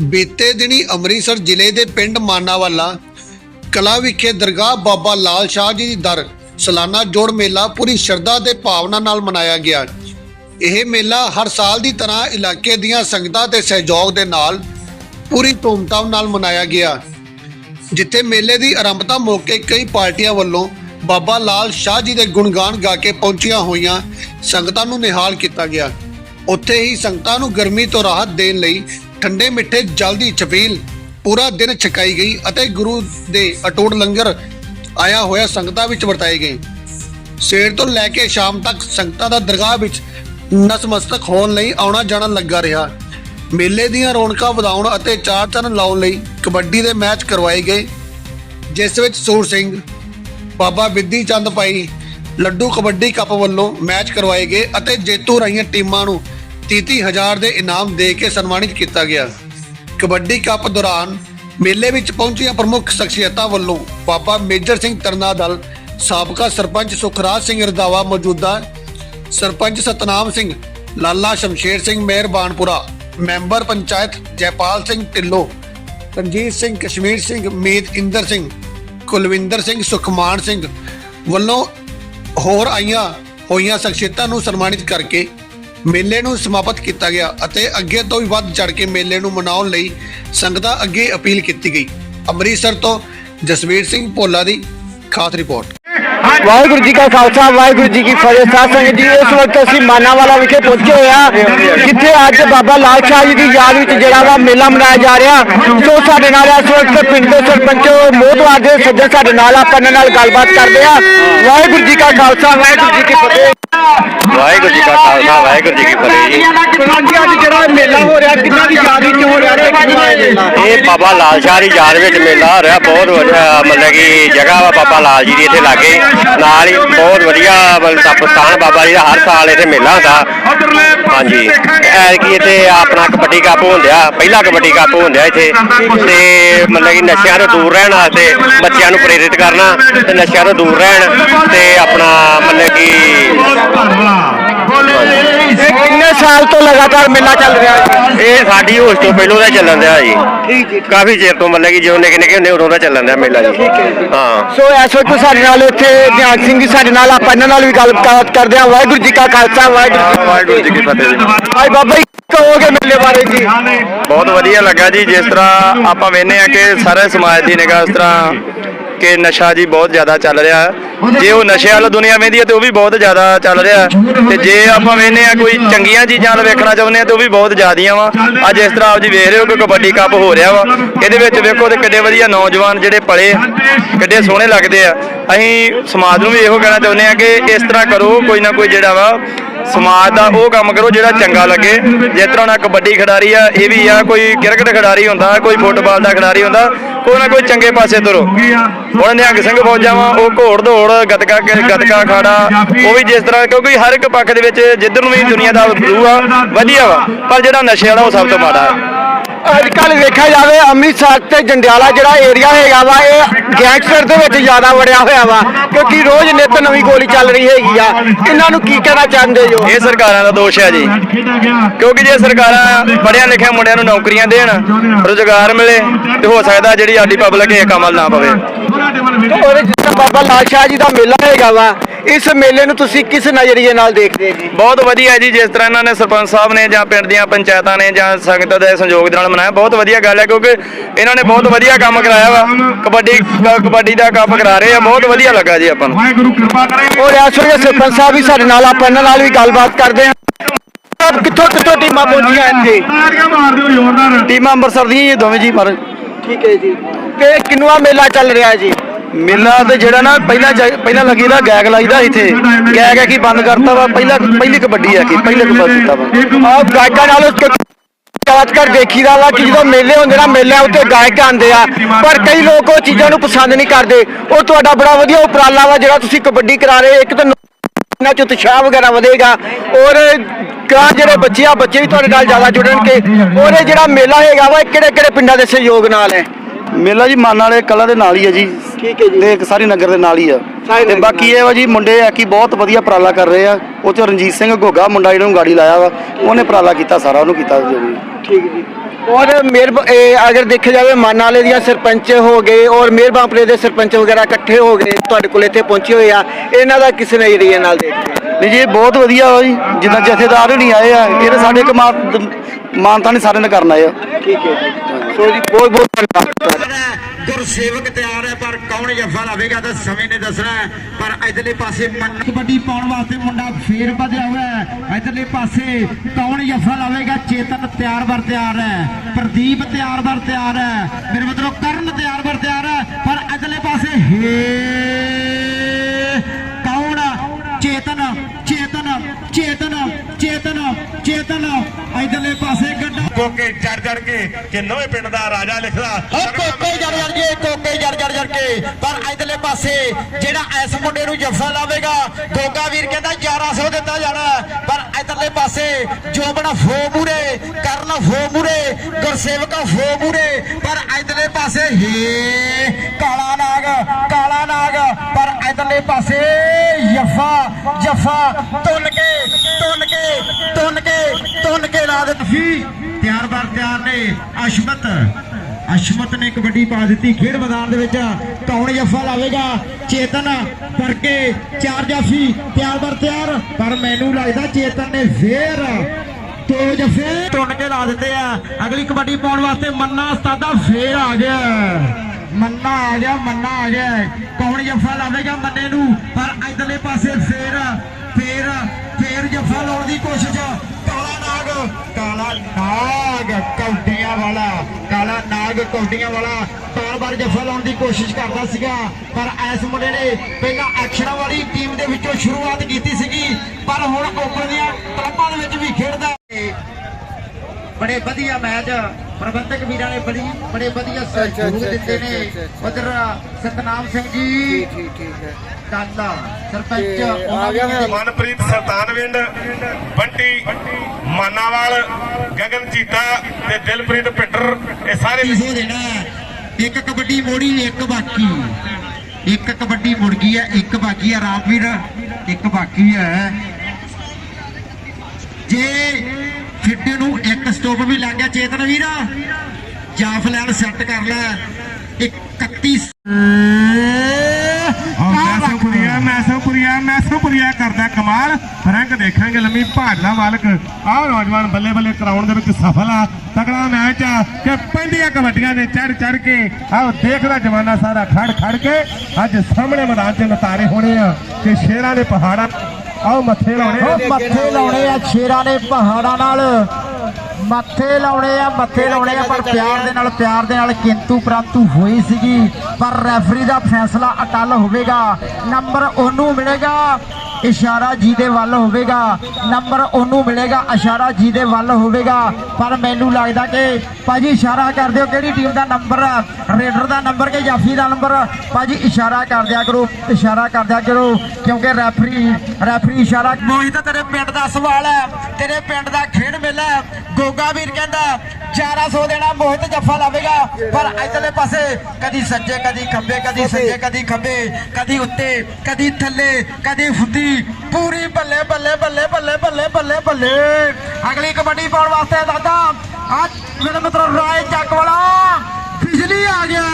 ਬੀਤੇ ਦਿਨੀ ਅੰਮ੍ਰਿਤਸਰ ਜ਼ਿਲ੍ਹੇ ਦੇ ਪਿੰਡ ਮਾਨਾਵਾਲਾ ਕਲਾ ਵਿਖੇ ਦਰਗਾਹ ਬਾਬਾ ਲਾਲ ਸ਼ਾਹ ਜੀ ਦੀ ਦਰ ਸਾਲਾਨਾ ਜੋੜ ਮੇਲਾ ਪੂਰੀ ਸ਼ਰਧਾ ਤੇ ਭਾਵਨਾ ਨਾਲ ਮਨਾਇਆ ਗਿਆ। ਇਹ ਮੇਲਾ ਹਰ ਸਾਲ ਦੀ ਤਰ੍ਹਾਂ ਇਲਾਕੇ ਦੀਆਂ ਸੰਗਤਾਂ ਤੇ ਸਹਿਯੋਗ ਦੇ ਨਾਲ ਪੂਰੀ ਧੂਮਧਾਮ ਨਾਲ ਮਨਾਇਆ ਗਿਆ। ਜਿੱਥੇ ਮੇਲੇ ਦੀ ਆਰੰਭਤਾ ਮੌਕੇ ਕਈ ਪਾਰਟੀਆਂ ਵੱਲੋਂ ਬਾਬਾ ਲਾਲ ਸ਼ਾਹ ਜੀ ਦੇ ਗੁਣਗਾਨ ਗਾ ਕੇ ਪਹੁੰਚੀਆਂ ਹੋਈਆਂ ਸੰਗਤਾਂ ਨੂੰ ਨਿਹਾਲ ਕੀਤਾ ਗਿਆ। ਉੱਥੇ ਹੀ ਸੰਗਤਾਂ ਨੂੰ ਗਰਮੀ ਤੋਂ ਰਾਹਤ ਦੇਣ ਲਈ ਠੰਡੇ ਮਿੱਠੇ ਜਲ ਦੀ ਛਬੀਲ ਪੂਰਾ ਦਿਨ ਛਕਾਈ ਗਈ ਅਤੇ ਗੁਰੂ ਦੇ ਅਟੁੱਟ ਲੰਗਰ ਆਇਆ ਹੋਇਆ ਸੰਗਤਾਂ ਵਿੱਚ ਵਰਤਾਏ ਗਏ। ਸਵੇਰ ਤੋਂ ਲੈ ਕੇ ਸ਼ਾਮ ਤੱਕ ਸੰਗਤਾਂ ਦਾ ਦਰਗਾਹ ਵਿੱਚ ਨਸਮਸਤਕ ਹੋਣ ਲਈ ਆਉਣਾ ਜਾਣਾ ਲੱਗਾ ਰਿਹਾ। ਮੇਲੇ ਦੀਆਂ ਰੌਣਕਾਂ ਵਧਾਉਣ ਅਤੇ ਚਾਰ ਚੰਨ ਲਾਉਣ ਲਈ ਕਬੱਡੀ ਦੇ ਮੈਚ ਕਰਵਾਏ ਗਏ, ਜਿਸ ਵਿੱਚ ਸੂਰ ਸਿੰਘ, ਬਾਬਾ ਬਿੱਦੀ ਚੰਦ ਭਾਈ, ਲੱਡੂ ਕਬੱਡੀ ਕੱਪ ਵੱਲੋਂ ਮੈਚ ਕਰਵਾਏ ਗਏ ਅਤੇ ਜੇਤੂ ਰਹੀਆਂ ਟੀਮਾਂ ਨੂੰ 30 ਹਜ਼ਾਰ ਦੇ ਇਨਾਮ ਦੇ ਕੇ ਸਨਮਾਨਿਤ ਕੀਤਾ ਗਿਆ। ਕਬੱਡੀ ਕੱਪ ਦੌਰਾਨ ਮੇਲੇ ਵਿੱਚ ਪਹੁੰਚੀਆਂ ਪ੍ਰਮੁੱਖ ਸ਼ਖਸੀਅਤਾਂ ਵੱਲੋਂ ਬਾਬਾ ਮੇਜਰ ਸਿੰਘ ਤਰਨਾ ਦਲ, ਸਾਬਕਾ ਸਰਪੰਚ ਸੁਖਰਾਜ ਸਿੰਘ ਰੰਧਾਵਾ ਮੌਜੂਦਾ, ਸਰਪੰਚ ਸਤਨਾਮ ਸਿੰਘ, ਲਾਲਾ ਸ਼ਮਸ਼ੇਰ ਸਿੰਘ ਮਿਹਰਬਾਨਪੁਰਾ ਮੈਂਬਰ ਪੰਚਾਇਤ ਜੈਪਾਲ ਸਿੰਘ ਢਿੱਲੋਂ, ਰਣਜੀਤ ਸਿੰਘ ਕਸ਼ਮੀਰ ਸਿੰਘ, ਮੀਤ ਇੰਦਰ ਸਿੰਘ, ਕੁਲਵਿੰਦਰ ਸਿੰਘ ਸੁਖਮਾਨ ਸਿੰਘ ਵੱਲੋਂ ਹੋਰ ਆਈਆਂ ਹੋਈਆਂ ਸ਼ਖਸੀਅਤਾਂ ਨੂੰ ਸਨਮਾਨਿਤ ਕਰਕੇ ਮੇਲੇ ਨੂੰ ਸਮਾਪਤ ਕੀਤਾ ਗਿਆ ਅਤੇ ਅੱਗੇ ਤੋਂ ਵੀ ਵੱਧ ਚੜ ਕੇ ਮੇਲੇ ਨੂੰ ਮਨਾਉਣ ਲਈ ਸੰਗਤਾਂ ਅੱਗੇ ਅਪੀਲ ਕੀਤੀ ਗਈ। ਅੰਮ੍ਰਿਤਸਰ ਤੋਂ ਜਸਵੀਰ ਸਿੰਘ ਭੋਲਾ ਦੀ ਖਾਸ ਰਿਪੋਰਟ। ਵਾਹਿਗੁਰੂ ਜੀ ਕਾ ਖਾਲਸਾ, ਵਾਹਿਗੁਰੂ ਜੀ ਕੀ ਫਤਿਹ। ਸਾਧ ਸੰਗਤ ਜੀ, ਇਸ ਵਕਤ ਅਸੀਂ ਮਾਨਾਵਾਲਾ ਵਿਖੇ ਪਹੁੰਚੇ ਹੋਏ ਆ ਜਿੱਥੇ ਅੱਜ ਬਾਬਾ ਲਾਲ ਸ਼ਾਹ ਜੀ ਦੀ ਯਾਦ ਵਿੱਚ ਜਿਹੜਾ ਵਾ ਮੇਲਾ ਮਨਾਇਆ ਜਾ ਰਿਹਾ। ਸੋ ਸਾਡੇ ਨਾਲ ਇਸ ਵਕਤ ਪਿੰਡ ਦੇ ਸਰਪੰਚ ਮੋਹਤਵਾਰ ਦੇ ਸੱਜਣ ਸਾਡੇ ਨਾਲ ਆਪਾਂ ਇਹਨਾਂ ਨਾਲ ਗੱਲਬਾਤ ਕਰਦੇ ਆ ਵਾਹਿਗੁਰੂ ਜੀ ਕਾ ਖਾਲਸਾ, ਵਾਹਿਗੁਰੂ ਜੀ ਕੀ ਫਤਿਹ। ਵਾਹਿਗੁਰੂ ਜੀ ਕਾ ਖਾਲਸਾ ਵਾਹਿਗੁਰੂ ਜੀ ਕੀ ਫਤਿਹ ਜੀ। ਹਾਂਜੀ ਅੱਜ ਜਿਹੜਾ ਮੇਲਾ ਹੋ ਰਿਹਾ ਕਿੰਨਾ ਦੀ ਯਾਦ ਵਿੱਚ ਹੋ ਰਿਹਾ ਤੇ ਕਿੰਨਾ ਇਹ ਮੇਲਾ ਇਹ ਬਾਬਾ ਲਾਲ ਸ਼ਾਹ ਦੀ ਯਾਦ ਵਿੱਚ ਮੇਲਾ ਹੋ ਰਿਹਾ ਬਹੁਤ ਵਧੀਆ ਮਤਲਬ ਕਿ ਜਗ੍ਹਾ ਵਾ ਬਾਬਾ ਲਾਲ ਜੀ ਦੀ ਇੱਥੇ ਲਾਗੇ। ਨਾਲ ਹੀ ਬਹੁਤ ਵਧੀਆ ਮਤਲਬ ਬਾਬਾ ਜੀ ਦਾ ਹਰ ਸਾਲ ਇੱਥੇ ਮੇਲਾ ਹੁੰਦਾ। ਹਾਂਜੀ। ਐਤਕੀ ਇੱਥੇ ਆਪਣਾ ਕਬੱਡੀ ਕੱਪ ਹੁੰਦਿਆ, ਪਹਿਲਾ ਕਬੱਡੀ ਕੱਪ ਹੁੰਦਿਆ ਇੱਥੇ। ਤੇ ਮਤਲਬ ਕਿ ਨਸ਼ਿਆਂ ਤੋਂ ਦੂਰ ਰਹਿਣ ਵਾਸਤੇ ਬੱਚਿਆਂ ਨੂੰ ਪ੍ਰੇਰਿਤ ਕਰਨਾ, ਤੇ ਨਸ਼ਿਆਂ ਤੋਂ ਦੂਰ ਰਹਿਣ ਤੇ ਆਪਣਾ ਮਤਲਬ ਕਿ ਇਹ ਕਿੰਨੇ ਸਾਲ ਤੋਂ ਲਗਾਤਾਰ ਮੇਲਾ ਚੱਲ ਰਿਹਾ ਹੈ? ਇਹ ਸਾਡੀ ਹੋਸ਼ ਤੋਂ ਪਹਿਲੋਂ ਦਾ ਚੱਲਣ ਦਿਆ ਜੀ। ਠੀਕ ਜੀ ਕਾਫੀ ਚਿਰ ਤੋਂ ਮਤਲਬ ਕਿ ਜਦੋਂ ਨਿੱਕੇ ਨਿੱਕੇ ਹੁੰਦੇ ਉਦੋਂ ਦਾ ਚੱਲਣ ਦਿਆ ਮੇਲਾ ਜੀ। ਹਾਂ। ਸੋ ਇਸ ਵਕਤ ਸਾਡੇ ਨਾਲ ਇੱਥੇ ਨਿਹੰਗ ਸਿੰਘ ਜੀ ਸਾਡੇ ਨਾਲ ਆਪਾਂ ਇਹਨਾਂ ਨਾਲ ਵੀ ਗੱਲਬਾਤ ਕਰਦੇ ਹਾਂ। ਵਾਹਿਗੁਰੂ ਜੀ ਕਾ ਖਾਲਸਾ ਵਾਹਿਗੁਰੂ ਜੀ ਕੀ ਫਤਿਹ। ਜੀ ਹਾਈ ਬਾਬਾ ਜੀ ਕਹੋਗੇ ਮੇਲੇ ਬਾਰੇ ਜੀ। ਬਹੁਤ ਵਧੀਆ ਲੱਗਾ ਜੀ ਜਿਸ ਤਰ੍ਹਾਂ ਆਪਾਂ ਵੇਖਨੇ ਆ ਕਿ ਸਾਰੇ ਸਮਾਜ ਦੀ ਨਿਗਾਹ ਇਸ ਤਰ੍ਹਾਂ ਕਿ ਨਸ਼ਾ ਜੀ ਬਹੁਤ ਜ਼ਿਆਦਾ ਚੱਲ ਰਿਹਾ। ਜੇ ਉਹ ਨਸ਼ੇ ਵਾਲਾ ਦੁਨੀਆ ਵੇਂਦੀ ਹੈ ਤੇ ਉਹ ਵੀ ਬਹੁਤ ਜ਼ਿਆਦਾ ਚੱਲ ਰਿਹਾ। ਤੇ ਜੇ ਆਪਾਂ ਵੇਖਨੇ ਆ ਕੋਈ ਚੰਗੀਆਂ ਚੀਜ਼ਾਂ ਵੱਲ ਵੇਖਣਾ ਚਾਹੁੰਦੇ ਆ ਤੇ ਉਹ ਵੀ ਬਹੁਤ ਜ਼ਿਆਦੀਆਂ ਵਾ। ਅੱਜ ਇਸ ਤਰ੍ਹਾਂ ਆਪ ਜੀ ਵੇਖ ਰਹੇ ਹੋ ਕਿ ਕਬੱਡੀ ਕੱਪ ਹੋ ਰਿਹਾ ਵਾ। ਇਹਦੇ ਵਿੱਚ ਵੇਖੋ ਤੇ ਕਿੱਡੇ ਵਧੀਆ ਨੌਜਵਾਨ ਜਿਹੜੇ ਪਲੇ, ਕਿੱਡੇ ਸੋਹਣੇ ਲੱਗਦੇ ਆ। ਅਸੀਂ ਸਮਾਜ ਨੂੰ ਵੀ ਇਹੋ ਕਹਿਣਾ ਚਾਹੁੰਦੇ ਆ ਕਿ ਇਸ ਤਰ੍ਹਾਂ ਕਰੋ, ਕੋਈ ਨਾ ਕੋਈ ਜਿਹੜਾ ਵਾ ਸਮਾਜ ਦਾ ਉਹ ਕੰਮ ਕਰੋ ਜਿਹੜਾ ਚੰਗਾ ਲੱਗੇ। ਜਿਸ ਤਰ੍ਹਾਂ ਨਾ ਕਬੱਡੀ ਖਿਡਾਰੀ ਆ, ਇਹ ਵੀ ਆ, ਕੋਈ ਕ੍ਰਿਕਟ ਖਿਡਾਰੀ ਹੁੰਦਾ, ਕੋਈ ਫੁੱਟਬਾਲ ਦਾ ਖਿਡਾਰੀ ਹੁੰਦਾ, ਕੋਈ ਨਾ ਕੋਈ ਚੰਗੇ ਪਾਸੇ ਤੁਰੋ। ਹੁਣ ਨਿਹੰਗ ਸਿੰਘ ਫੌਜਾਂ ਵਾ, ਉਹ ਘੋੜ ਦੌੜ, ਗਤਕਾ ਗਤਕਾ ਖਾੜਾ, ਉਹ ਵੀ ਜਿਸ ਤਰ੍ਹਾਂ ਕਿਉਂਕਿ ਹਰ ਇੱਕ ਪੱਖ ਦੇ ਵਿੱਚ ਜਿੱਧਰ ਨੂੰ ਵੀ ਦੁਨੀਆ ਦਾ ਰੂਹ ਆ, ਵਧੀਆ ਵਾ। ਪਰ ਜਿਹੜਾ ਨਸ਼ੇ ਵਾਲਾ ਉਹ ਸਭ ਤੋਂ ਮਾੜਾ ਹੈ ਅੱਜ ਕੱਲ ਵੇਖਿਆ ਜਾਵੇ, ਅੰਮ੍ਰਿਤਸਰ ਤੇ ਜੰਡਿਆਲਾ ਜਿਹੜਾ ਏਰੀਆ ਹੈਗਾ ਵਾ, ਇਹ ਗੈਂਗਸਟਰ ਦੇ ਵਿੱਚ ਜ਼ਿਆਦਾ ਵੜਿਆ ਹੋਇਆ ਵਾ, ਕਿਉਂਕਿ ਰੋਜ਼ ਨਿਤ ਨਵੀਂ ਗੋਲੀ ਚੱਲ ਰਹੀ ਹੈਗੀ ਆ। ਇਹਨਾਂ ਨੂੰ ਕੀ ਕਹਿਣਾ ਚਾਹੁੰਦੇ ਜੋ ਇਹ ਸਰਕਾਰਾਂ ਦਾ ਦੋਸ਼ ਹੈ ਜੀ। ਕਿਉਂਕਿ ਜੇ ਸਰਕਾਰਾਂ ਪੜ੍ਹਿਆ ਲਿਖਿਆ ਮੁੰਡਿਆਂ ਨੂੰ ਨੌਕਰੀਆਂ ਦੇਣ, ਰੁਜ਼ਗਾਰ ਮਿਲੇ, ਤੇ ਹੋ ਸਕਦਾ ਜਿਹੜੀ ਸਾਡੀ ਪਬਲਿਕ ਇਹ ਕਮਲ ਨਾ ਪਵੇ। ਔਰ ਬਾਬਾ ਲਾਲ ਸ਼ਾਹ ਜੀ ਦਾ ਮੇਲਾ ਹੈਗਾ ਵਾ ਇਸ ਮੇਲੇ ਨੂੰ ਤੁਸੀਂ ਕਿਸ ਨਜ਼ਰੀਏ ਨਾਲ ਦੇਖਦੇ ਜੀ? ਬਹੁਤ ਵਧੀਆ ਜੀ ਜਿਸ ਤਰ੍ਹਾਂ ਇਹਨਾਂ ਨੇ ਸਰਪੰਚ ਸਾਹਿਬ ਨੇ ਜਾਂ ਪਿੰਡ ਦੀਆਂ ਪੰਚਾਇਤਾਂ ਨੇ ਜਾਂ ਸੰਗਤ ਦੇ ਸਹਿਯੋਗ ਦੇ ਨਾਲ ਮਨਾਇਆ ਬਹੁਤ ਵਧੀਆ ਗੱਲ ਹੈ ਕਿਉਂਕਿ ਇਹਨਾਂ ਨੇ ਬਹੁਤ ਵਧੀਆ ਕੰਮ ਕਰਾਇਆ ਵਾ। ਕਬੱਡੀ ਕਬੱਡੀ ਦਾ ਕੰਮ ਕਰਾ ਰਹੇ ਆ ਬਹੁਤ ਵਧੀਆ ਲੱਗਾ ਜੀ ਆਪਾਂ ਨੂੰ। ਔਰ ਇਸ ਵੇਲੇ ਸਰਪੰਚ ਸਾਹਿਬ ਵੀ ਸਾਡੇ ਨਾਲ ਆਪਾਂ ਇਹਨਾਂ ਨਾਲ ਵੀ ਗੱਲਬਾਤ ਕਰਦੇ ਹਾਂ। ਆਪ ਕਿੱਥੋਂ ਕਿੱਥੋਂ ਟੀਮਾਂ ਪਹੁੰਚੀਆਂ ਇੱਥੇ? ਟੀਮਾਂ ਅੰਮ੍ਰਿਤਸਰ ਦੀਆਂ ਹੀ ਦੋਵੇਂ ਜੀ ਪਰ ਠੀਕ ਹੈ ਜੀ। ਤੇ ਕਿੰਨਵਾ ਮੇਲਾ ਚੱਲ ਰਿਹਾ ਜੀ? ਮੇਲਾ ਤੇ ਜਿਹੜਾ ਨਾ ਪਹਿਲਾਂ ਜ- ਪਹਿਲਾਂ ਲੱਗੀ ਦਾ ਗੈਗ ਲਾਈਦਾ ਇੱਥੇ। ਗੈਗ ਹੈ ਕੀ ਬੰਦ ਕਰਤਾ ਵਾ? ਪਹਿਲਾਂ ਪਹਿਲੀ ਕਬੱਡੀ ਹੈ ਕੀ ਪਹਿਲੇ ਕਬੱਡੀ ਕੀਤਾ ਵਾ। ਆਹ ਗਾਇਕਾਂ ਨਾਲ ਜ਼ਿਆਦਾਤਰ ਦੇਖੀਦਾ ਵਾ ਕਿ ਜਦੋਂ ਮੇਲੇ ਹੁੰਦੇ ਨਾ ਮੇਲਿਆਂ ਉੱਤੇ ਗਾਇਕ ਆਉਂਦੇ ਆ। ਪਰ ਕਈ ਲੋਕ ਉਹ ਚੀਜ਼ਾਂ ਨੂੰ ਪਸੰਦ ਨਹੀਂ ਕਰਦੇ। ਉਹ ਤੁਹਾਡਾ ਬੜਾ ਵਧੀਆ ਉਪਰਾਲਾ ਵਾ ਜਿਹੜਾ ਤੁਸੀਂ ਕਬੱਡੀ ਕਰਾ ਰਹੇ ਹੋ। ਇੱਕ ਤਾਂ ਇਹਨਾਂ ਚ ਉਤਸ਼ਾਹ ਵਗੈਰਾ ਵਧੇਗਾ। ਔਰ ਗਾਂ ਜਿਹੜੇ ਬੱਚੇ ਆ, ਬੱਚੇ ਵੀ ਤੁਹਾਡੇ ਨਾਲ ਜ਼ਿਆਦਾ ਜੁੜਨਗੇ। ਔਰ ਜਿਹੜਾ ਮੇਲਾ ਹੈਗਾ ਵਾ, ਇਹ ਕਿਹੜੇ ਕਿਹੜੇ ਪਿੰਡਾਂ ਦੇ ਸਹਿਯੋਗ ਨਾਲ ਹੈ? ਮੇਲਾ ਜੀ ਮਾਨ ਵਾਲੇ ਕਲਾ ਦੇ ਨਾਲ ਹੀ ਹੈ ਜੀ। ਠੀਕ ਹੈ ਜੀ। ਤੇ ਇੱਕ ਸਾਰੀ ਨਗਰ ਦੇ ਨਾਲ ਹੀ ਆ। ਸਾਰੇ ਤੇ ਨਗਰ ਬਾਕੀ ਇਹ ਵਾ ਜੀ ਮੁੰਡੇ ਆ ਕਿ ਬਹੁਤ ਵਧੀਆ ਉਪਰਾਲਾ ਕਰ ਰਹੇ ਆ। ਉਹ ਚ ਰਣਜੀਤ ਸਿੰਘ ਘੋਗਾ ਮੁੰਡਾ ਜਿਹਨੂੰ ਗਾੜੀ ਲਾਇਆ ਵਾ। ਉਹਨੇ ਉਪਰਾਲਾ ਕੀਤਾ ਸਾਰਾ ਉਹਨੂੰ ਕੀਤਾ ਜੀ ਠੀਕ ਜੀ। ਔਰ ਮੇਰ ਅਗਰ ਦੇਖਿਆ ਜਾਵੇ ਮਾਨਾ ਵਾਲੇ ਦੀਆਂ ਸਰਪੰਚ ਹੋ ਗਏ ਔਰ ਮਿਹਰਬਾਨਪੁਰੇ ਦੇ ਸਰਪੰਚ ਵਗੈਰਾ ਇਕੱਠੇ ਹੋ ਗਏ ਤੁਹਾਡੇ ਕੋਲ ਇੱਥੇ ਪਹੁੰਚੇ ਹੋਏ ਆ। ਇਹਨਾਂ ਦਾ ਕਿਸ ਨਜ਼ਰੀਏ ਨਾਲ ਦੇਖਦੇ ਆ? ਨਹੀਂ ਜੀ ਇਹ ਬਹੁਤ ਵਧੀਆ ਵਾ ਜੀ। ਜਿੱਦਾਂ ਜਥੇਦਾਰ ਹੋਣੀ ਆਏ ਆ ਇਹ ਤਾਂ ਸਾਡੇ ਇੱਕ ਮਾਨਤਾ ਨਹੀਂ ਸਾਰਿਆਂ ਨੇ ਕਰਨਾ ਆ ਠੀਕ ਹੈ। ਸੋ ਜੀ ਬਹੁਤ ਬਹੁਤ ਧੰਨਵਾਦ। ਗੁਰਸੇਵਕ ਤਿਆਰ ਹੈ ਪਰ ਕੌਣ ਜੱਫਾ ਲਾਵੇਗਾ ਤਾਂ ਸਮੇਂ ਨੇ ਦੱਸਣਾ ਹੈ। ਪਰ ਇਧਰਲੇ ਪਾਸੇ ਕਬੱਡੀ ਪਾਉਣ ਵਾਸਤੇ ਮੁੰਡਾ ਫੇਰ ਵਧਿਆ ਹੋਇਆ ਹੈ। ਇਧਰਲੇ ਪਾਸੇ ਕੌਣ ਜੱਫਾ ਲਾਵੇਗਾ? ਚੇਤਨ ਤਿਆਰ ਬਰ ਤਿਆਰ ਹੈ। ਪ੍ਰਦੀਪ ਤਿਆਰ ਬਰ ਤਿਆਰ ਹੈ। ਮੇਰੇ ਮਤਲਬ ਕਰਨ ਤਿਆਰ ਬਰ ਤਿਆਰ ਹੈ। ਪਰ ਇਧਰਲੇ ਪਾਸੇ ਹੇ ਕੌਣ? ਚੇਤਨ ਚੇਤਨ ਚੇਤਨ। ਚੇਤਨ ਚੇਤਨ ਇਧਰਲੇ ਪਾਸੇ ਗੱਡਾ ਕੋਕੇ ਜੜ ਜੜ ਕੇ ਕਿ ਨਵੇਂ ਪਿੰਡ ਦਾ ਰਾਜਾ ਲਿਖਦਾ। ਕੋਕੇ ਜੜ ਜੜ ਕੇ ਕੋਕੇ ਜੜ ਜੜ ਜੜ ਕੇ। ਪਰ ਇਧਰਲੇ ਪਾਸੇ ਜਿਹੜਾ ਇਸ ਮੁੰਡੇ ਨੂੰ ਜੱਫਾ ਲਾਵੇਗਾ ਗੋਗਾ ਵੀਰ ਕਹਿੰਦਾ 1100 ਦਿੱਤਾ ਜਾਣਾ। ਪਰ ਇਧਰਲੇ ਪਾਸੇ ਜੋਬਣਾ ਫੋ ਮੂਰੇ ਕਰਨ ਫੋ ਮੂਰੇ ਗੁਰਸੇਵਕਾ ਫੋ ਮੂਰੇ ਪਰ ਇਧਰਲੇ ਪਾਸੇ ਹੇ ਕਾਲਾ ਨਾਗ ਕਾਲਾ ਨਾਗ। ਪਰ ਇਧਰਲੇ ਪਾਸੇ ਜੱਫਾ ਜੱਫਾ ਤੁੰਨ ਕੇ ਤੁੰਨ ਕੇ ਤੁੰਨ ਕੇ ਤੁੰਨ ਕੇ ਲਾ ਦਿੱਤੀ। ਤਿਆਰ ਬਰ ਤਿਆਰ ਨੇ। ਅਸ਼ਮਤ ਅਸ਼ਮਤ ਨੇ ਕਬੱਡੀ ਪਾ ਦਿੱਤੀ। ਖੇਡ ਮੈਦਾਨ ਦੇ ਵਿੱਚ ਕੌਣ ਜੱਫਾ ਲਾਵੇਗਾ? ਚੇਤਨ ਕਰਕੇ ਚਾਰ ਜਾਫੀ, ਤਿਆਰ ਬਰ ਤਿਆਰ। ਪਰ ਮੈਨੂੰ ਲੱਗਦਾ ਚੇਤਨ ਨੇ ਫੇਰ ਦੋ ਜੱਫੇ ਟੁੱਟ ਕੇ ਲਾ ਦਿੱਤੇ ਆ। ਅਗਲੀ ਕਬੱਡੀ ਪਾਉਣ ਵਾਸਤੇ ਮੰਨਾ ਉਸਤਾਦਾ ਫੇਰ ਆ ਗਿਆ। ਮੰਨਾ ਆ ਗਿਆ, ਮੰਨਾ ਆ ਗਿਆ। ਕੌਣ ਜੱਫਾ ਲਾਵੇਗਾ ਮੰਨੇ ਨੂੰ? ਪਰ ਇਧਰਲੇ ਪਾਸੇ ਫੇਰ ਫੇਰ ਜੱਫਾ ਲਾਉਣ ਦੀ ਕੋਸ਼ਿਸ਼ ਕਾਲਾ ਨਾਗ ਕਾਲਾ ਨਾਗ ਕੌਡੀਆਂ ਵਾਲਾ, ਕਾਲਾ ਨਾਗ ਕੌਡੀਆਂ ਵਾਲਾ ਬਾਰ-ਬਾਰ ਜੱਫਾ ਲਾਉਣ ਦੀ ਕੋਸ਼ਿਸ਼ ਕਰਦਾ ਸੀਗਾ। ਪਰ ਐਸ ਮੁੰਡੇ ਨੇ ਪਹਿਲਾਂ ਐਕਸ਼ਨਾਂ ਵਾਲੀ ਟੀਮ ਦੇ ਵਿੱਚੋਂ ਸ਼ੁਰੂਆਤ ਕੀਤੀ ਸੀਗੀ। ਪਰ ਹੁਣ ਓਪਨ ਦੀਆਂ ਕਲੱਬਾਂ ਦੇ ਵਿੱਚ ਵੀ ਖੇਡਦਾ। ਬੜੇ ਵਧੀਆ ਮੈਚ ਪ੍ਰਬੰਧਕ ਵੀਰਾਂ ਨੇ ਬੜੀ ਬੜੇ ਵਧੀਆ ਸਹਿਯੋਗ ਦਿੱਤੇ ਨੇ। ਉਧਰ ਸਤਨਾਮ ਸਿੰਘ ਜੀ। ਠੀਕ ਠੀਕ ਹੈ। ਕਾਲਾ ਸਰਪੰਚ ਤੇ ਆ ਉਹਨਾਂ ਗਿਆ ਦੀ ਫਿਰ। ਮਨਪ੍ਰੀਤ ਸਰਤਾਨਵਿੰਡ ਬੰਟੀ ਮਾਨਾਵਾਲ ਗਗਨ ਚੀਤਾ ਤੇ ਦਿਲਪ੍ਰੀਤ ਭਿੰਡਰ ਇਹ ਸਾਰੇ 300 ਦੇਣਾ। ਇੱਕ ਕਬੱਡੀ ਮੋੜੀ ਇੱਕ ਬਾਕੀ। ਇੱਕ ਕਬੱਡੀ ਮੁੜ ਗਈ ਹੈ ਇੱਕ ਬਾਕੀ ਹੈ ਰਾਮਵੀਰ ਇੱਕ ਬਾਕੀ ਹੈ। ਜੇ ਫਿੱਟੇ ਨੂੰ ਇੱਕ ਸਟੋਪ ਵੀ ਲੱਗ ਗਿਆ ਚੇਤਨ ਵੀਰ। ਜਾਫ ਲੈਣ ਸੈੱਟ ਕਰ ਲੈ। 31 ਮੈਸੋਪੁਰੀਆ ਮੈਸੋਪੁਰੀਆ ਮੈਸੋਪੁਰੀਆ ਕਰਦਾ ਕਮਾਲ। ਰੰਗ ਦੇਖਾਂਗੇ ਲੰਮੀ ਭਾਜਲਾ ਮਾਲਕ। ਆਹ ਨੌਜਵਾਨ ਬੱਲੇ ਬੱਲੇ ਕਰਾਉਣ ਦੇ ਵਿੱਚ ਸਫਲ ਆ। ਤਕੜਾ ਮੈਚ ਆ। ਕਿ ਪੈਂਦੀਆਂ ਕਬੱਡੀਆਂ ਨੇ ਚੜ ਚੜ ਕੇ ਆਹ ਦੇਖਦਾ ਜਮਾਨਾ ਸਾਰਾ ਖੜ ਖੜ ਕੇ ਅੱਜ ਸਾਹਮਣੇ ਮੈਦਾਨ 'ਚ ਨਤਾਰੇ ਹੋਣੇ ਆ ਕਿ ਸ਼ੇਰਾਂ ਦੇ ਪਹਾੜਾਂ ਆਹ ਮੱਥੇ ਲਾਉਣੇ ਆ। ਉਹ ਮੱਥੇ ਲਾਉਣੇ ਆ ਸ਼ੇਰਾਂ ਨੇ ਪਹਾੜਾਂ ਨਾਲ। ਮੱਥੇ ਲਾਉਣੇ ਆ, ਮੱਥੇ ਲਾਉਣੇ ਆ, ਪਰ ਪਿਆਰ ਦੇ ਨਾਲ, ਪਿਆਰ ਦੇ ਨਾਲ ਕਿੰਤੂ ਪ੍ਰੰਤੂ ਹੋਈ ਸੀਗੀ। ਪਰ ਰੈਫਰੀ ਦਾ ਫੈਸਲਾ ਅਟਲ ਹੋਵੇਗਾ। ਨੰਬਰ ਉਹਨੂੰ ਮਿਲੇਗਾ। ਇਸ਼ਾਰਾ ਜੀ ਦੇ ਵੱਲ ਹੋਵੇਗਾ, ਨੰਬਰ ਉਹਨੂੰ ਮਿਲੇਗਾ, ਇਸ਼ਾਰਾ ਜੀ ਦੇ ਵੱਲ ਹੋਵੇਗਾ। ਪਰ ਮੈਨੂੰ ਲੱਗਦਾ ਕਿ ਭਾਜੀ ਇਸ਼ਾਰਾ ਕਰ ਦਿਓ, ਕਿਹੜੀ ਟੀਮ ਦਾ ਨੰਬਰ ਰੇਡਰ ਦਾ ਨੰਬਰ ਕਿ ਜਾਫੀ ਦਾ ਨੰਬਰ? ਭਾਜੀ ਇਸ਼ਾਰਾ ਕਰ ਦਿਆ ਕਰੋ, ਇਸ਼ਾਰਾ ਕਰ ਦਿਆ ਕਰੋ, ਕਿਉਂਕਿ ਰੈਫਰੀ ਰੈਫਰੀ ਇਸ਼ਾਰਾ ਮੋਹਿਤ, ਤੇਰੇ ਪਿੰਡ ਦਾ ਸਵਾਲ ਹੈ, ਤੇਰੇ ਪਿੰਡ ਦਾ ਖੇਡ ਮੇਲਾ ਹੈ। ਗੋਗਾ ਵੀਰ ਕਹਿੰਦਾ 1100 ਦੇਣਾ ਮੋਹਿਤ ਜੱਫਾ ਲਾਵੇਗਾ। ਪਰ ਇਧਰਲੇ ਪਾਸੇ ਕਦੀ ਸੱਜੇ ਕਦੀ ਖੱਬੇ ਕਦੀ ਸੱਜੇ। ਕਦੀ ਖੱਬੇ ਕਦੀ ਉੱਤੇ ਕਦੀ ਥੱਲੇ ਕਦੀ ਫੁੱਦੀ ਪੂਰੀ ਬੱਲੇ ਬੱਲੇ ਬੱਲੇ ਬੱਲੇ ਬੱਲੇ ਬੱਲੇ ਬੱਲੇ। ਅਗਲੀ ਕਬੱਡੀ ਪਾਉਣ ਵਾਸਤੇ ਦਾਦਾ ਆ ਮੇਰੇ ਮਿੱਤਰੋ ਰਾਏ ਚੱਕ ਵਾਲਾ ਬਿਜਲੀ ਆ ਗਿਆ।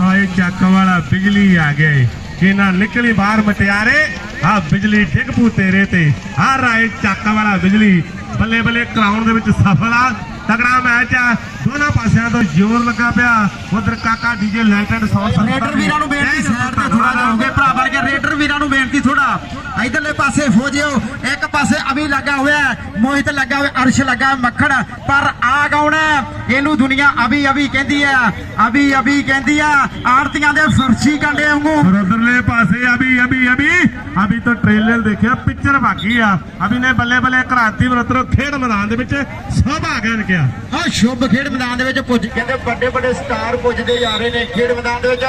ਰਾਏ ਚੱਕ ਵਾਲਾ ਬਿਜਲੀ ਆ ਗਏ ਕਿ ਨਾ ਨਿਕਲੀ ਬਾਹਰ ਮਟਿਆਰੇ ਆ ਬਿਜਲੀ ਡਿੱਗ ਪੂ ਤੇਰੇ ਤੇ। ਆ ਰਾਏ ਚੱਕ ਵਾਲਾ ਬਿਜਲੀ। ਬੱਲੇ ਬੱਲੇ ਕਰਾਉਣ ਦੇ ਵਿੱਚ ਸਫਲ ਆ। ਤਗੜਾ ਮੈਚ ਆ। ਦੋਨਾਂ ਪਾਸਿਆਂ ਤੋਂ ਜ਼ੋਰ ਲੱਗਾ ਪਿਆ। ਉਧਰ ਕਾਕਾ ਡੀਜੇ ਲੈਂਟਡ ਸੌਂਸ ਰੇਡਰ ਵੀਰਾਂ ਨੂੰ ਬੇਨਤੀ ਸਾਈਡ ਤੇ ਥੋੜਾ ਜਾਓਗੇ ਭਰਾ ਕੇ ਰੇਡਰ ਵੀਰਾਂ ਨੂੰ ਬੇਨਤੀ ਥੋੜਾ ਇਧਰਲੇ ਪਾਸੇ ਹੋ ਜਿਓ ਇੱਕ ਪਾਸੇ ਅਭੀ ਲੱਗਾ ਹੋਇਆ ਮੋਹਿਤ ਲੱਗਾ ਹੋਇਆ ਅਰਸ਼ ਲੱਗਾ ਮੱਖਣ ਪਰ ਆ ਹੈ। ਇਹਨੂੰ ਦੁਨੀਆ ਅਭੀ ਅਭੀ ਕਹਿੰਦੀ ਹੈ ਅਭੀ ਅਭੀ ਕਹਿੰਦੀ ਆ ਆਰਤੀਆਂ ਦੇ ਫਰਸ਼ੀ ਕੰਡੇ ਵਾਂਗੂ। ਉਧਰਲੇ ਪਾਸੇ ਅਭੀ ਅਭੀ ਅਭੀ ਅਭੀ ਤੋਂ ਟ੍ਰੇਲਰ ਦੇਖਿਆ ਪਿਕਚਰ ਬਾਕੀ ਆ। ਅਭੀ ਨੇ ਬੱਲੇ ਬੱਲੇ ਕਰਾਤੀ ਮਰਤਰੋ ਖੇਡ ਮੈਦਾਨ ਦੇ ਵਿੱਚ ਸਭ ਆ ਗਏ ਨੇ ਕਿਹਾ। ਆ ਸ਼ੁਭ ਖੇਡ ਮੈਦਾਨ ਦੇ ਵਿੱਚ ਪੁੱਜ ਕਹਿੰਦੇ ਵੱਡੇ ਵੱਡੇ ਸਟਾਰ ਪੁੱਜਦੇ ਜਾ ਰਹੇ ਨੇ ਖੇਡ ਮੈਦਾਨ ਦੇ ਵਿੱਚ।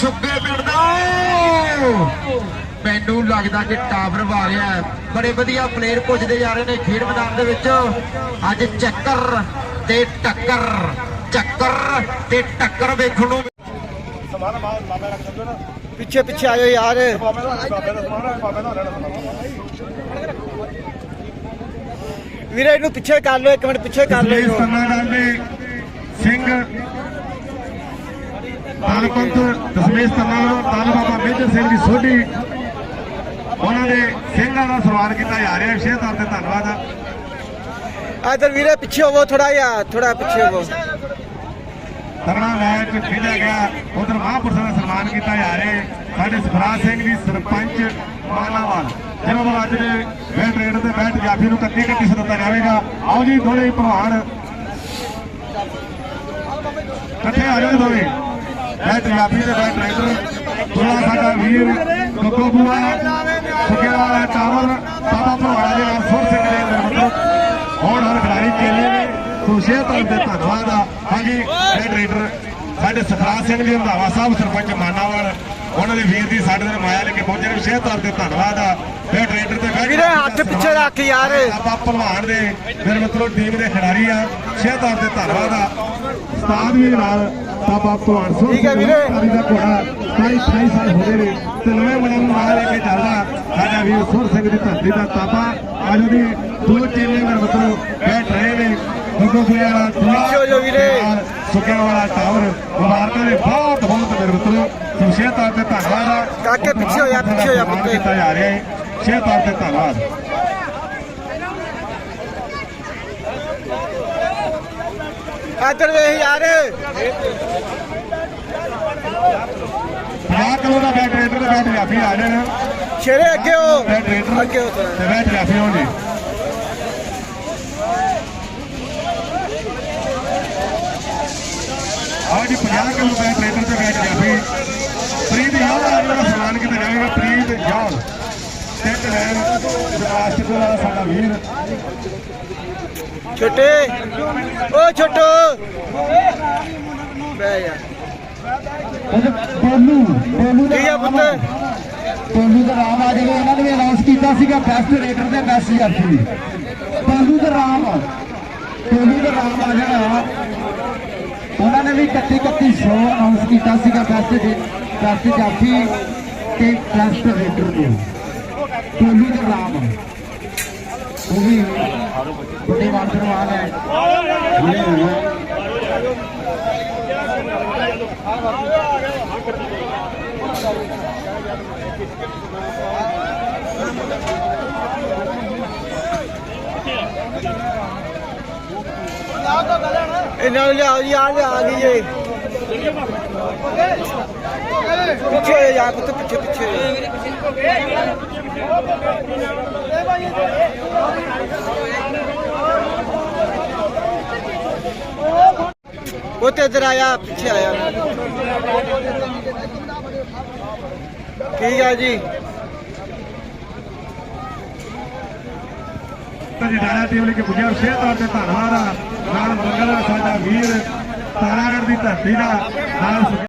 ਸੁੱਗੇ ਪਿੰਡ ਦਾ। ਮੈਨੂੰ ਲੱਗਦਾ ਕਿ ਟਾਵਰ ਵਾ ਰਿਹਾ ਹੈ। ਬੜੇ ਵਧੀਆ ਪਲੇਅਰ ਪੁੱਜਦੇ ਜਾ ਰਹੇ ਨੇ ਖੇਡ ਮੈਦਾਨ ਦੇ ਵਿੱਚ। ਅੱਜ ਚੱਕਰ ਤੇ ਟੱਕਰ ਚੱਕਰ ਤੇ ਟੱਕਰ ਵੇਖਣ ਨੂੰ ਪਿੱਛੇ ਪਿੱਛੇ ਆਇਓ ਯਾਰ। ਵੀਰੇ ਇਹਨੂੰ ਪਿੱਛੇ ਕਰ ਲਓ ਇੱਕ ਮਿੰਟ ਪਿੱਛੇ ਕਰ ਲਓ ਇਹਨੂੰ। ਦੇ ਸਿੰਘ ਤਾਲਪੰਤ ਦਸਮੇਸ਼ ਤਨਾ ਵੱਲੋਂ ਤਾਲ ਬਾਬਾ ਮੇਜਰ ਸਿੰਘ ਦੀ ਸੋਢੀ। ਉਹਨਾਂ ਦੇ ਸਿੰਘਾਂ ਦਾ ਸਨਮਾਨ ਕੀਤਾ ਜਾ ਰਿਹਾ ਵਿਸ਼ੇਸ਼ ਤੌਰ ਤੇ ਧੰਨਵਾਦ ਆ। ਇਧਰ ਵੀਰੇ ਪਿੱਛੇ ਹੋਵੋ ਥੋੜਾ ਜਿਹਾ ਥੋੜਾ ਪਿੱਛੇ ਹੋਵੋ। ਤਗੜਾ ਮੈਚ ਖੇਡਿਆ ਗਿਆ ਉਧਰ ਮਹਾਂਪੁਰਸ਼ਾਂ ਦਾ ਸਨਮਾਨ ਕੀਤਾ ਜਾ ਰਿਹਾ ਹੈ। ਸਾਡੇ ਸੁਖਰਾਜ ਸਿੰਘ ਜੀ ਸਰਪੰਚ ਮਾਲਾਵਾਲ। ਜਿਹਨਾਂ ਵੱਲੋਂ ਅੱਜ ਦੇ ਬੈਟ ਰੇਡ ਤੇ ਬੈਟ ਜਾਫੀ ਨੂੰ ਕੱਤੀ ਕੱਤੀ ਸਦਤਾ ਜਾਵੇਗਾ। ਆਓ ਜੀ ਥੋੜੇ ਭਲਵਾਨ ਇਕੱਠੇ ਆ ਜਾਓ ਦੋਵੇਂ। ਬੈਟ ਜਾਫੀ ਤੇ ਬੈਟ ਰੇਡਰ ਥੋੜਾ ਸਾਡਾ ਵੀਰ ਗੱਗੋ ਬੂਆ ਸੁਖਿਆ ਚਾਵਲ ਬਾਬਾ ਭਲਵਾਨਾ ਦੇ ਨਾਲ ਸੁਰ ਸਿੰਘ ਦੇ ਮਤਲਬ। ਹੁਣ ਹਰ ਖਿਡਾਰੀ ਕੇਲੇ ਨੇ। ਖੁਸ਼ੀਆਂ ਤੋਂ ਦੇ ਧੰਨਵਾਦ ਆ। ਹਾਂਜੀ ਰੈਡ ਰੇਡਰ ਸਾਡੇ ਸਖਰਾਜ ਸਿੰਘ ਜੀ ਰੰਧਾਵਾ ਸਾਹਿਬ, ਸਰਪੰਚ ਮਾਨਾਵਾਲ। ਉਹਨਾਂ ਦੇ ਵੀਰ ਦੀ ਸਾਡੇ ਨਾਲ ਮਾਇਆ ਲੈ ਕੇ ਪਹੁੰਚੇ ਨੇ ਵਿਸ਼ੇਸ਼ ਤੌਰ ਤੇ ਧੰਨਵਾਦ ਆ। ਰੈਡ ਰੇਡਰ ਤੇ ਬੈਠ- ਵੀਰੇ ਹੱਥ ਪਿੱਛੇ ਰੱਖ ਯਾਰ। ਆਪਾਂ ਭਲਵਾਨ ਦੇ ਮੇਰੇ ਮਤਲਬ ਟੀਮ ਦੇ ਖਿਡਾਰੀ ਆ। ਵਿਸ਼ੇਸ਼ ਤੌਰ ਤੇ ਧੰਨਵਾਦ ਆ। ਉਸਤਾਦ ਵੀ ਨਾਲ ਬਾਬਾ ਭਲਵਾਨ ਸਿੰਘ ਠੀਕ ਹੈ ਵੀਰੇ। ਦਾ ਘੋੜਾ 28 28 ਸਾਲ ਹੋ ਗਏ ਨੇ ਤੇ ਨਵੇਂ ਮੁੰਡੇ ਨੂੰ ਨਾਲ ਲੈ ਕੇ ਚੱਲਦਾ ਸਾਡਾ ਵੀਰ ਸੁਰ ਸਿੰਘ ਦੀ ਧਰਤੀ ਦਾ ਤਾਬਾ ਅੱਜ ਉਹਦੀ ਦੋ ਚੇਲੇ ਮੇਰੇ ਮਤਲਬ ਬੈਠ ਰਹੇ ਨੇ। ਗੁੱਗੂ ਵਾਲਾ। ਸੁੱਕਿਆ ਵਾਲਾ ਟਾਵਰ ਮੁਬਾਰਕਾਂ ਦੇ ਬਹੁਤ ਬਹੁਤ ਮੇਰੇ ਮਤਲਬ ਵਿਸ਼ੇਸ਼ ਤੌਰ ਤੇ ਧੰਨਵਾਦ ਆ। ਕਾਕੇ ਪਿੱਛੇ ਹੋ ਜਾ, ਪਿੱਛੇ ਹੋ ਜਾ, ਪੁੱਤੇ। ਕੀਤਾ ਜਾ ਰਿਹਾ ਹੈ ਤੌਰ ਤੇ ਧੰਨਵਾਦ। ਇਧਰ ਵੇਖ ਯਾਰ। 50 ਕਿਲੋ ਦਾ ਬੈਟ ਰੇਡਰ ਤੇ ਬੈਟ ਜਾਫੀ ਆ ਜਾਣਾ ਸ਼ੇਰੇ ਅੱਗੇ ਹੋ। ਬੈਟ ਰੇਡਰ ਅੱਗੇ ਹੋ। ਤੇ ਬੈਟ ਜਾਫੀ ਹੋਣ। ਜੀ ਆਹ ਜੀ 50 ਕਿਲੋ ਬੈਟ ਰੇਡਰ ਤੇ ਬੈਟ ਜਾਫੀ ਪ੍ਰੀਤ ਯਾਲ ਦਾ ਜਿਹੜਾ ਸਨਮਾਨ ਕੀਤਾ ਜਾਵੇਗਾ ਪ੍ਰੀਤ ਯਾਲ ਟੈਂਟ ਲੈਣ ਜਮਾਸਟਿਕ ਵਾਲਾ ਸਾਡਾ ਵੀਰ। ਛੋਟੇ। ਓ ਛੋਟੋ। ਬੈ ਯਾਰ ਬੋਲੂ ਬੋਲੂ ਠੀਕ ਹੈ ਪੁੱਤ। ਬੋਲੂ ਦਾ ਨਾਮ ਆ ਜਾਵੇ ਇਹਨਾਂ ਨੇ ਵੀ ਅਨਾਉਂਸ ਕੀਤਾ ਸੀਗਾ ਬੈਸਟ ਰੇਡਰ ਤੇ ਬੈਸਟ ਜਾਫੀ ਬੋਲੂ ਦਾ ਨਾਮ ਬੋਲੂ ਦਾ ਨਾਮ ਆ ਜਾਣਾ ਉਹਨਾਂ ਨੇ ਵੀ 31 31 ਸ਼ੋ ਅਨਾਉਂਸ ਕੀਤਾ ਸੀਗਾ ਬੈਸਟ ਬੈਸਟ ਜਾਫੀ ਤੇ ਬੈਸਟ ਰੇਡਰ ਨੂੰ। ਬੋਲੂ ਦਾ ਨਾਮ ਉਹ ਵੀ ਬੜੇ ਮਾਤਰਵਾਨ ਹੈ। ਇਹਨਾਂ ਲਿਆਓ ਜੀ ਆ ਲਿਆ ਆ ਗਈ ਏ ਪਿੱਛੇ ਹੋ ਜਾ ਪੁੱਤ, ਪਿੱਛੇ ਪਿੱਛੇ। ਹੋ ਇਧਰ ਆਇਆ ਪਿੱਛੇ ਆਇਆ ਠੀਕ ਆ ਜੀ। ਜੀ ਟੀਮ ਲਈ ਕਿ ਪੁੱਜਿਆ ਵਿਸ਼ੇਸ਼ ਤੌਰ ਤੇ ਧੰਨਵਾਦ ਆ। ਨਾਲ ਮੰਗਲ ਸਾਡਾ ਵੀਰ ਤਾਰਾਗੜ ਦੀ ਧਰਤੀ ਦਾ, ਨਾਲ